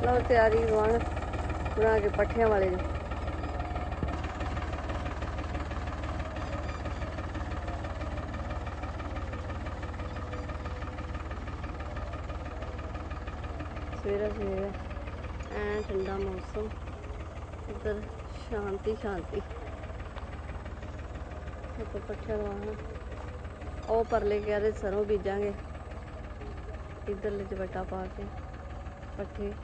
ਲਓ ਤਿਆਰੀ ਬਣ ਬਣਾ ਕੇ ਪੱਠਿਆਂ ਵਾਲੇ ਦੀ ਸਵੇਰੇ ਸਵੇਰੇ ਐ ਠੰਡਾ ਮੌਸਮ, ਇੱਧਰ ਸ਼ਾਂਤੀ ਸ਼ਾਂਤੀ। ਆਪਾਂ ਪੱਠਿਆਂ ਲਵਾਉਣਾ ਉਹ ਪਰਲੇ ਕਿਆਰੇ ਸਰੋਂ ਬੀਜਾਂਗੇ। ਇੱਧਰਲੇ ਚ ਪਾ ਕੇ ਪੱਠੇ।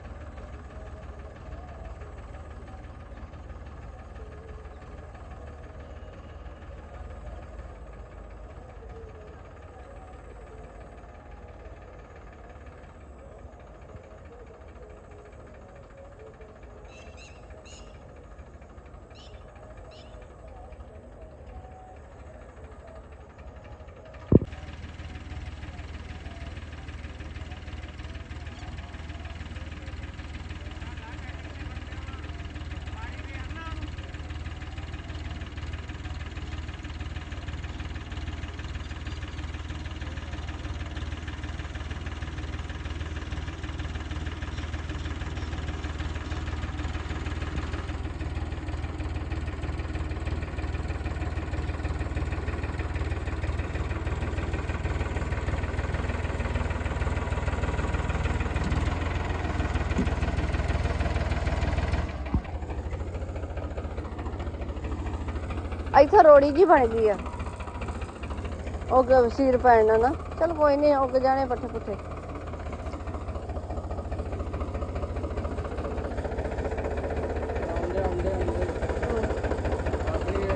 ਇੱਥੇ ਰੋੜੀ ਜੀ ਬਣ ਗਈ ਆ। ਉਹ ਗ- ਸੀਰ ਪੈਣਾ ਨਾ। ਚਲ ਕੋਈ ਨਹੀਂ, ਉੱਗ ਜਾਣੇ ਪੱਠੇ ਪੁੱਠੇ ਆਉਂਦੇ ਆਉਂਦੇ ਆਉਂਦੇ ਆਪਣੀ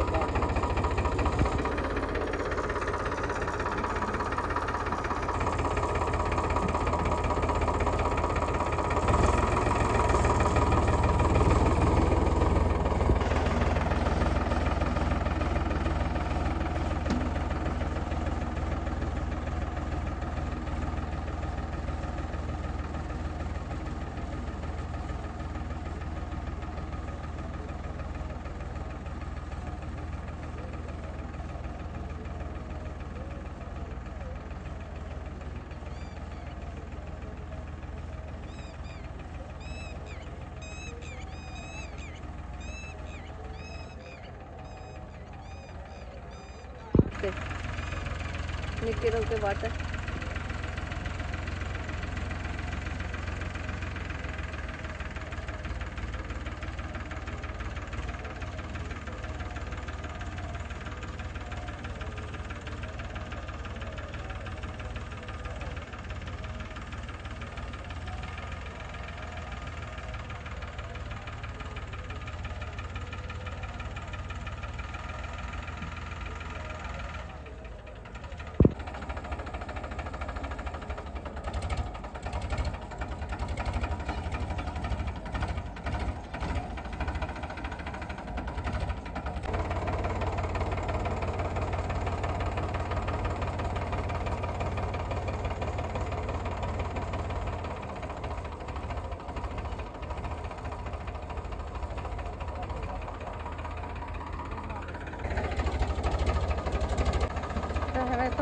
ਤੇ ਨਿੱਕੇ ਰੰਗ ਤੇ ਵਾਟਰ।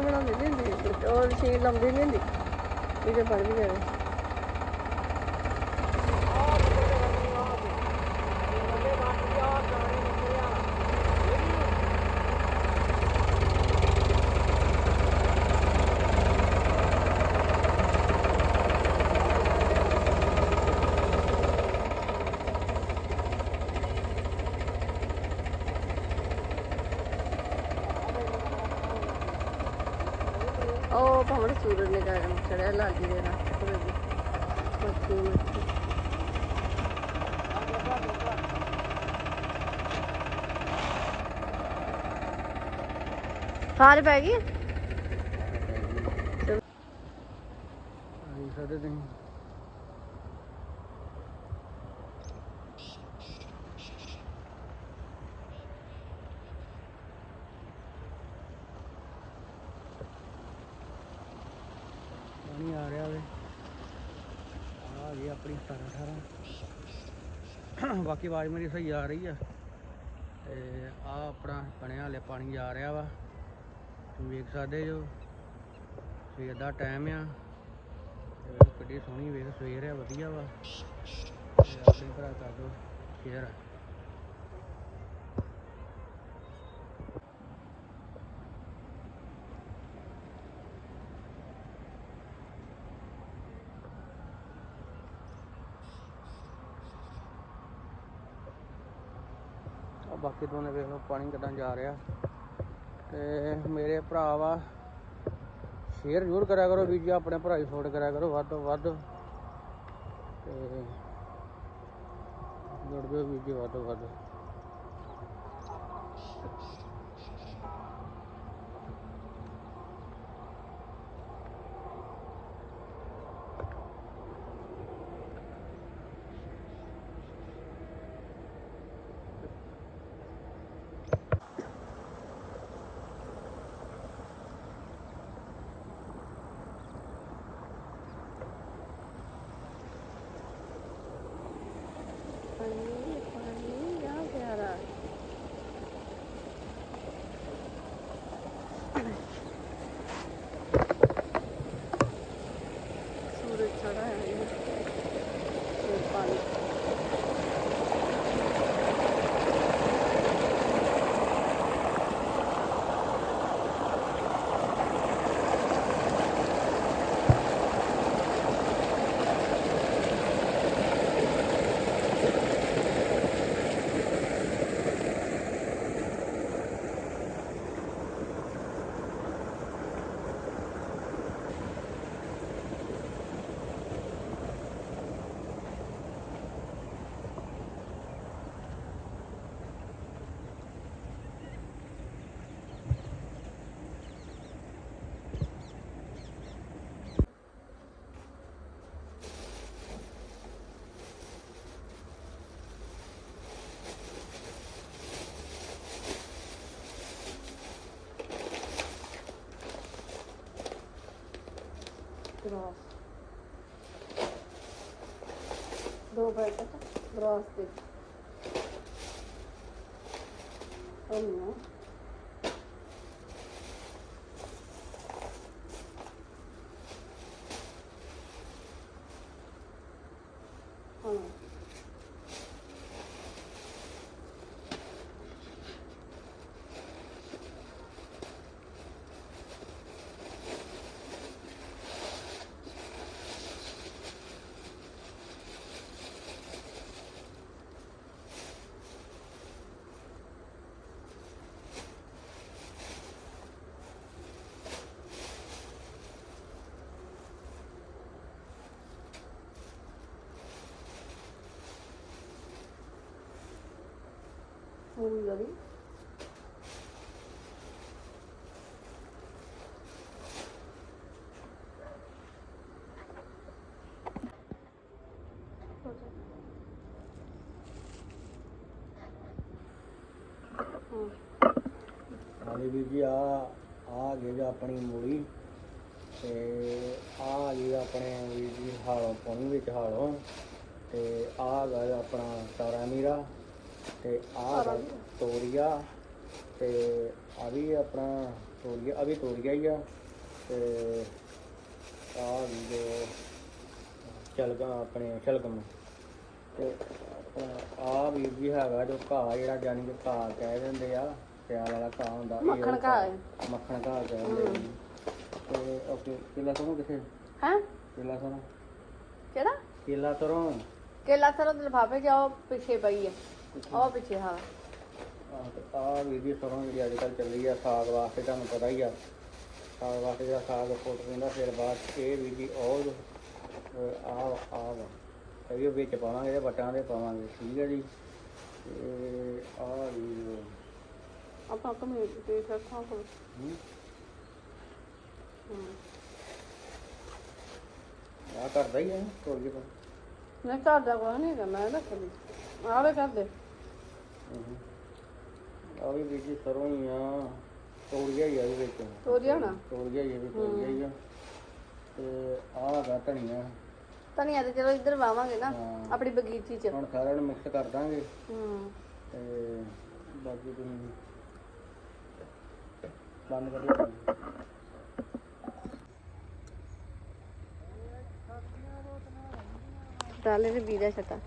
ਤਾਂ ਬਣਾਉਂਦੀ ਨਹੀਂ ਹੁੰਦੀ ਉਹ ਸੀਲ ਲਾਉਂਦੀ ਨਹੀਂ ਹੁੰਦੀ ਇਹਦੇ ਬਣ ਵੀ ਜਾਵੇ ਉਹ ਭਾਵੇਂ ਸੂਰਜ ਨੇ ਕਰ ਚੜਿਆ ਲਾਗੀ ਦੇ ਨਾਲ ਉਹਦੇ ਦੀ ਮੱਛੀ ਪੈ ਗਈ? ਸਾਡੇ ਤੁਸੀਂ ਪਾਣੀ ਆ ਰਿਹਾ ਵੇ ਆ ਗਈ ਆਪਣੀ 17 18 ਬਾਕੀ ਆਵਾਜ਼ ਮੇਰੀ ਸਹੀ ਆ ਰਹੀ ਆ। ਤੇ ਆ ਆਪਣਾ ਬਣਿਆ ਹਲੇ ਪਾਣੀ ਜਾ ਰਿਹਾ ਵਾ। ਤੁਸੀਂ ਵੇਖ ਸਕਦੇ ਜੋ। ਸਵੇਰ ਦਾ ਟਾਈਮ ਆ। ਤੇ ਕਿੱਡੀ ਸੋਹਣੀ ਵੇਖ, ਸਵੇਰ ਆ, ਵਧੀਆ ਵਾ। ਤੇ ਆਪਣੇ ਭਰਾ ਕਰ ਦਿਓ ਸ਼ੇਅਰ ਆ ਨੇ ਦੋਨੇ ਵੇਖ ਲਓ ਪਾਣੀ ਕਿੱਦਾਂ ਜਾ ਰਿਹਾ। ਤੇ ਮੇਰੇ ਭਰਾ ਵਾ ਸ਼ੇਅਰ ਜ਼ਰੂਰ ਕਰਿਆ ਕਰੋ ਵੀਡੀਓ ਆਪਣੇ ਭਰਾ ਦੀ ਸਪੋਰਟ ਕਰਿਆ ਕਰੋ ਵੱਧ ਤੋਂ ਵੱਧ। ਤੇ ਜੁੜ ਜਾਓ ਵੀਡੀਓ ਵੱਧ ਤੋਂ ਵੱਧ। подобається брастик. Оно. ਉਹ ਗਲੀ ਹਾਂਜੀ ਵੀਰ ਜੀ ਆ ਆ ਗਏ ਜੀ ਆਪਣੀ ਮੂੜੀ ਤੇ ਆ ਗਈ ਆਪਣੇ ਵੀਰ ਜੀ ਹਾਲੋਂ, ਪਾਣੀ ਵਿੱਚ ਹਾਲੋਂ ਤੇ ਆ ਗਾ ਆਪਣਾ ਤਾਰਾ ਮੀਰਾ। ਤੇ ਆ ਗਾ ਤੋਰੀਆ ਤੇ ਆ ਵੀ ਆਪਣਾ ਤੋਰੀਆ ਆ ਵੀ ਤੋਰੀਆ ਹੀ ਆ ਤੇ ਆ ਵੀ ਜੋ ਚਲਗਾ ਆਪਣੇ ਸ਼ਲਗਮ ਤੇ ਆ ਵੀ ਵੀ ਹੈਗਾ ਜੋ ਘਾਹ ਜਿਹੜਾ ਜਾਨੀ ਕਿ ਘਾਹ ਕਹਿ ਦਿੰਦੇ ਆ ਸਿਆਲ ਵਾਲਾ ਘਾਹ ਹੁੰਦਾ ਇਹ ਉਹ ਮੱਖਣ ਘਾਹ ਹੈ। ਮੱਖਣ ਘਾਹ ਕਹਿੰਦੇ ਆ ਜੀ। ਤੇ ਓਕੇ ਕਿਲਾ ਸਰੋਂ ਕਿੱਥੇ? ਹੈ? ਕਿਲਾ ਸਰੋਂ ਕਿਹੜਾ? ਕਿਲਾ ਸਰੋਂ ਕੇਲਾ ਸਰੋਂ ਦੇ ਲਿਫਾਫੇ ਜਾਓ ਪਿੱਛੇ ਪਈ ਹੈ ਉਹ ਪਿੱਛੇ ਹਾਂ। ਆ ਵੀ ਦੀ ਸਰੋਂ ਜਿਹੜੀ ਅੱਜ ਕੱਲ੍ਹ ਚੱਲੀ ਆ ਸਾਗ ਵਾਸਤੇ ਤੁਹਾਨੂੰ ਪਤਾ ਹੀ ਆ। ਸਾਗ ਵਾਸਤੇ ਜਿਹੜਾ ਸਾਗ ਫੁੱਟ ਪੈਂਦਾ ਫਿਰ ਬਾਅਦ ਇਹ ਵੀ ਦੀ ਉਹ ਆ ਆ ਇਹ ਵਿੱਚ ਪਾਵਾਂਗੇ ਤੇ ਵਟਾਂ ਦੇ ਪਾਵਾਂਗੇ ਠੀਕ ਹੈ ਜੀ। ਆ ਵੀ ਆਪਾਂ ਕਮੇਟੀ ਤੇ ਰੱਖਾਂ ਕੋਲ ਆ ਕਰਦਾ ਹੀ ਆ ਤੋੜ ਕੇ ਪਾ ਮੈਂ ਘਰ ਦਾ ਕੋਈ ਨਹੀਂ ਮੈਂ ਰੱਖ ਲਈ ਆਵੇ ਕਰ ਦੇ ਆ ਵੀ ਵਿੱਚ ਸਰੋਂ ਹੀ ਆ ਤੋੜੀਆ ਹੀ ਆ ਇਹਦੇ ਵਿੱਚ। ਤੋਰੀਆ ਨਾ ਤੋੜੀਆ ਹੀ ਆ ਤੋੜੀਆ ਹੀ ਆ। ਤੇ ਆ ਗਾ ਧਨੀਆ। ਧਨੀਆ ਤੇ ਚਲੋ ਇੱਧਰ ਵਾਵਾਂਗੇ ਨਾ ਹਾਂ। ਆਪਣੀ ਬਗੀਚੀ ਚ। ਹੁਣ ਸਾਰਿਆਂ ਨੂੰ ਮਿਕਸ ਕਰ ਦਾਂਗੇ। ਹੂੰ ਤੇ ਬਾਕੀ ਤੁਸੀਂ ਬੰਦ ਕਰ ਦਿਓ। ਟਾਲੇ ਦੇ ਬੀਜਾ ਛੱਟਾ।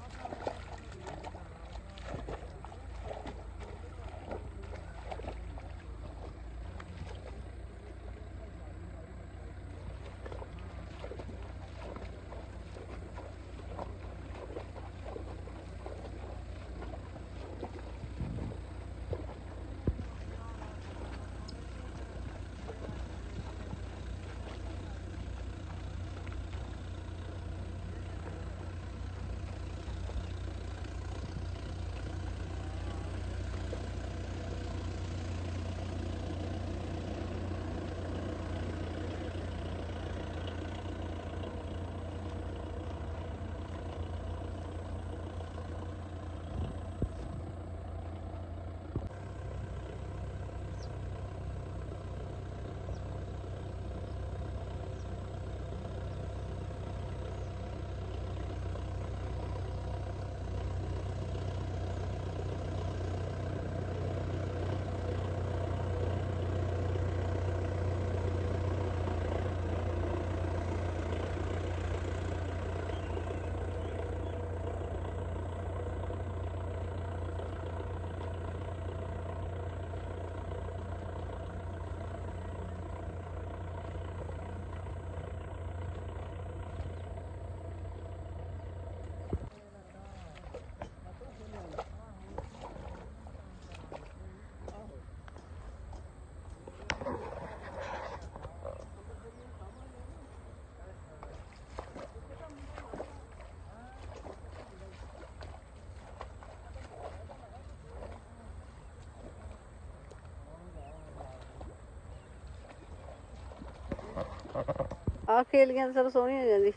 ਆ ਖੇਲੀਆਂ ਤਾਂ ਸਰ ਸੋਹਣੀ ਹੋ ਜਾਂਦੀ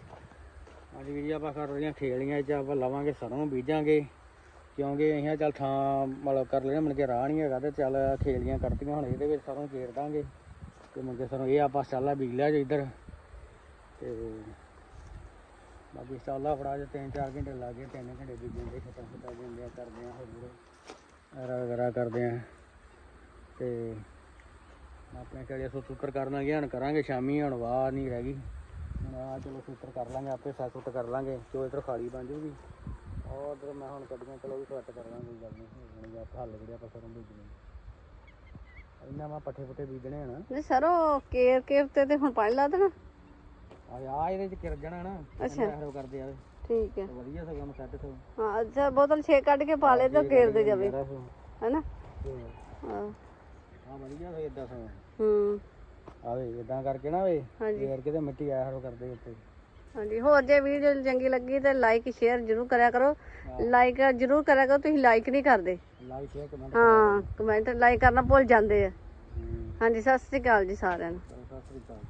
ਅੱਜ ਵੀ ਜੀ, ਆਪਾਂ ਕਰ ਰਹੀਆਂ ਖੇਲੀਆਂ ਚ ਆਪਾਂ ਲਵਾਂਗੇ, ਸਰੋਂ ਬੀਜਾਂਗੇ। ਕਿਉਂਕਿ ਅਸੀਂ ਕਿਹਾ ਚੱਲ ਥਾਂ ਮਤਲਬ ਕਰ ਲੈਣਾ ਮਨ ਕੇ ਰਾਹ ਨਹੀਂ ਹੈਗਾ ਤੇ ਚੱਲ ਖੇਲੀਆਂ ਕਰਤੀਆਂ ਹੁਣ ਇਹਦੇ ਵਿੱਚ ਸਰੋਂ ਚੀਰ ਦਾਂਗੇ। ਤੇ ਮੁੰਗੇ ਸਰੋਂ ਇਹ ਆਪਾਂ ਚਾਲਾ ਬੀਜ ਲਿਆ ਜੀ ਇੱਧਰ। ਤੇ ਬਾਕੀ ਚਾਲਾ ਫੜਾ ਜੇ 3-4 ਘੰਟੇ ਲੱਗੇ 3 ਘੰਟੇ ਬੀਜਣ ਦੇ, ਖਤਮ ਖਤਾ ਜਾਂਦੇ ਆ, ਕਰਦੇ ਆ ਹੋਰ ਵਗੈਰਾ ਕਰਦੇ ਆ। ਤੇ ਆਪਣੇ ਕਿਹੜੇ ਸੋ ਸੁੱਤਰ ਕਰਨ ਲੱਗੇ ਹਣ ਕਰਾਂਗੇ ਸ਼ਾਮੀ ਹੁਣ ਵਾਹ ਨਹੀਂ ਰਹਿ ਗਈ। ਹੁਣ ਆ ਚਲੋ ਸੁੱਤਰ ਕਰ ਲਾਂਗੇ ਆਪੇ ਸਾ ਸੁੱਤ ਕਰ ਲਾਂਗੇ ਜੋ ਇਧਰ ਖਾਲੀ ਬਣ ਜੂਗੀ। ਉਧਰ ਮੈਂ ਹੁਣ ਕੱਢੀਆਂ ਚਲੋ ਵੀ ਸੈੱਟ ਕਰ ਲਾਂਗੇ ਗੱਲ ਨਹੀਂ ਹੁਣ ਜਾਂ ਹੱਲ ਜਿਹੜੇ ਆਪਾਂ ਸਰੋਂ ਬੀਜਣੇ ਇਹਨਾਂ ਮੈਂ ਪੱਠੇ ਪੁੱਠੇ ਬੀਜਣੇ ਹਨ ਨਹੀਂ ਸਰੋਂ ਕੇਰ ਕੇਰ ਤੇ ਤੇ ਹੁਣ ਪਾਣੀ ਲਾ ਦੇਣਾ। ਆ ਆ ਇਹਦੇ ਚ ਕਿਰ ਜਾਣਾ ਨਾ ਅੱਛਾ। ਇਹਨੂੰ ਕਰਦੇ ਆ। ਠੀਕ ਹੈ। ਤੇ ਵਧੀਆ ਸਗੋਂ ਮੈਂ ਕੱਢ ਸੋ ਹਾਂ ਅੱਛਾ ਬੋਤਲ ਛੇ ਕੱਢ ਕੇ ਪਾ ਲੈ ਤੇ ਕੇਰ ਦੇ ਜਾਵੇ। ਹੈਨਾ? ਹਾਂ। ਆ ਵਧੀਆ ਫੇ ਇਦਾਂ ਹੂੰ। ਆਵੇ ਇਦਾਂ ਕਰਕੇ ਨਾ ਵੇ ਹਾਂਜੀ। ਫੇਰ ਕਿਤੇ ਮਿੱਟੀ ਆਇਆ ਹਰੋ ਕਰਦੇ ਉੱਤੇ। ਹਾਂਜੀ ਹੋਰ ਜੇ ਵੀਡੀਓ ਚੰਗੀ ਲੱਗੀ ਤੇ ਲਾਈਕ ਸ਼ੇਅਰ ਜਰੂਰ ਕਰਿਆ ਕਰੋ। ਲਾਈਕ ਜਰੂਰ ਕਰਿਆ ਕਰੋ ਤੁਸੀਂ ਲਾਈਕ ਨਹੀਂ ਕਰਦੇ। ਲਾਈਕ ਸ਼ੇਅਰ ਕਮੈਂਟ ਹਾਂ ਕਮੈਂਟ ਲਾਈਕ ਕਰਨਾ ਭੁੱਲ ਜਾਂਦੇ ਆ। ਹੂੰ। ਹਾਂਜੀ ਸਤਿ ਸ੍ਰੀ ਅਕਾਲ ਜੀ ਸਾਰਿਆਂ ਨੂੰ। ਚਲੋ ਸਤਿ ਸ੍ਰੀ ਅਕਾਲ।